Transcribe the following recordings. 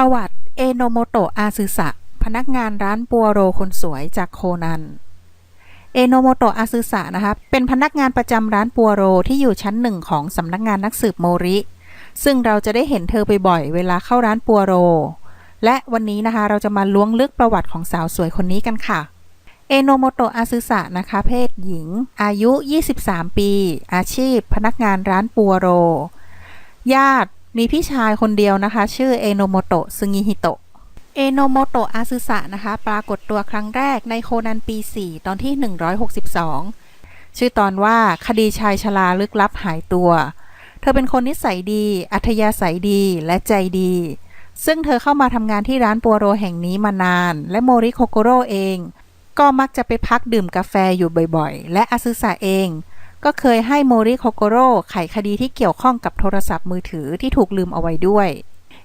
ประวัติเอโนโมโตะอาซึสะพนักงานร้านปัวโรคนสวยจากโคนัน เอโนโมโตะอาซึสะนะคะ เป็นพนักงานประจำร้านปัวโรที่อยู่ชั้นหนึ่งของสำนักงานนักสืบโมริ ซึ่งเราจะได้เห็นเธอบ่อยๆเวลาเข้าร้านปัวโร และวันนี้นะคะเราจะมาล้วงลึกประวัติของสาวสวยคนนี้กันค่ะ เอโนโมโตะอาซึสะนะคะ เพศหญิง อายุ 23 ปี อาชีพ พนักงานร้านปัวโร ญาติ มีพี่ชายคนเดียวนะคะ ชื่อเอโนโมโตะซึงิฮิโตะเอโนโมโตะอาซึสะนะคะ ปรากฏตัวครั้งแรกในโคนันปี 4 ตอนที่ 162 ชื่อตอนว่าคดีชายชราลึกลับหายตัว เธอเป็นคนนิสัยดี อัธยาศัยดีและใจดี ซึ่งเธอเข้ามาทำงานที่ร้านปัวโรแห่งนี้มานาน และโมริโคโกโร่เอง ก็มักจะไปพักดื่มกาแฟอยู่บ่อยๆ และอาซึสะเอง ก็เคยให้โมริโคโกโร่ไขคดีที่เกี่ยวข้องกับโทรศัพท์มือถือที่ถูกลืมเอาไว้ด้วย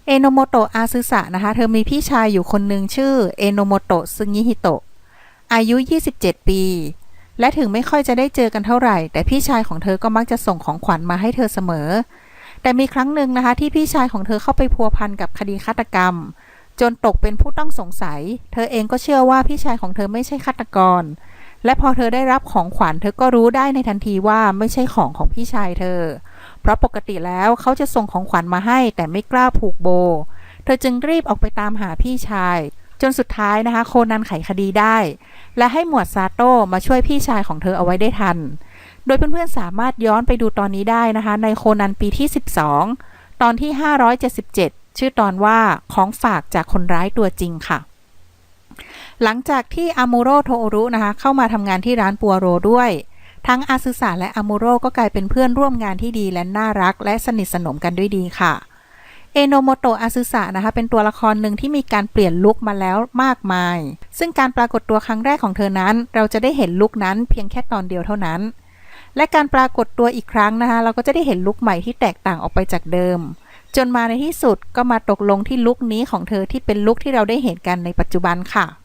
เอโนโมโตะอาซึสะนะคะ เธอมีพี่ชายอยู่คนหนึ่งชื่อเอโนโมโตะซึงิฮิโตะอายุ 27 ปี และถึงไม่ค่อยจะได้เจอกันเท่าไหร่ แต่พี่ชายของเธอก็มักจะส่งของขวัญมาให้เธอเสมอ แต่มีครั้งหนึ่งนะคะที่พี่ชายของเธอเข้าไปพัวพันกับคดีฆาตกรรม จนตกเป็นผู้ต้องสงสัย เธอเองก็เชื่อว่าพี่ชายของเธอไม่ใช่ฆาตกร และพอเธอได้รับของขวัญเธอก็รู้ได้ในทันทีว่าไม่ใช่ของของพี่ชายเธอ เพราะปกติแล้วเขาจะส่งของขวัญมาให้แต่ไม่กล้าผูกโบ เธอจึงรีบออกไปตามหาพี่ชาย จนสุดท้ายนะคะ โคนันไขคดีได้ และให้หมวดซาโต้มาช่วยพี่ชายของเธอเอาไว้ได้ทัน โดยเพื่อนๆสามารถย้อนไปดูตอนนี้ได้นะคะ ในโคนันปีที่ 12 ตอนที่ 577 ชื่อตอนว่าของฝากจากคนร้ายตัวจริงค่ะ หลังจากที่อามูโรโทโอรุนะคะเข้ามาทำงานที่ร้านปัวโรด้วย ทั้งอาซึสะและอามูโรก็กลายเป็นเพื่อนร่วมงานที่ดีและน่ารัก และสนิทสนมกันด้วยดีค่ะเอโนโมโตะอาซึสะนะคะเป็นตัวละครหนึ่งที่มีการเปลี่ยนลุคมาแล้วมากมาย ซึ่งการปรากฏตัวครั้งแรกของเธอนั้น เราจะได้เห็นลุคนั้นเพียงแค่ตอนเดียวเท่านั้น และการปรากฏตัวอีกครั้งนะคะเราก็จะได้เห็นลุคใหม่ที่แตกต่างออกไปจากเดิม จนมาในที่สุดก็มาตกลงที่ลุคนี้ของเธอที่เป็นลุคที่เราได้เห็นกันในปัจจุบันค่ะ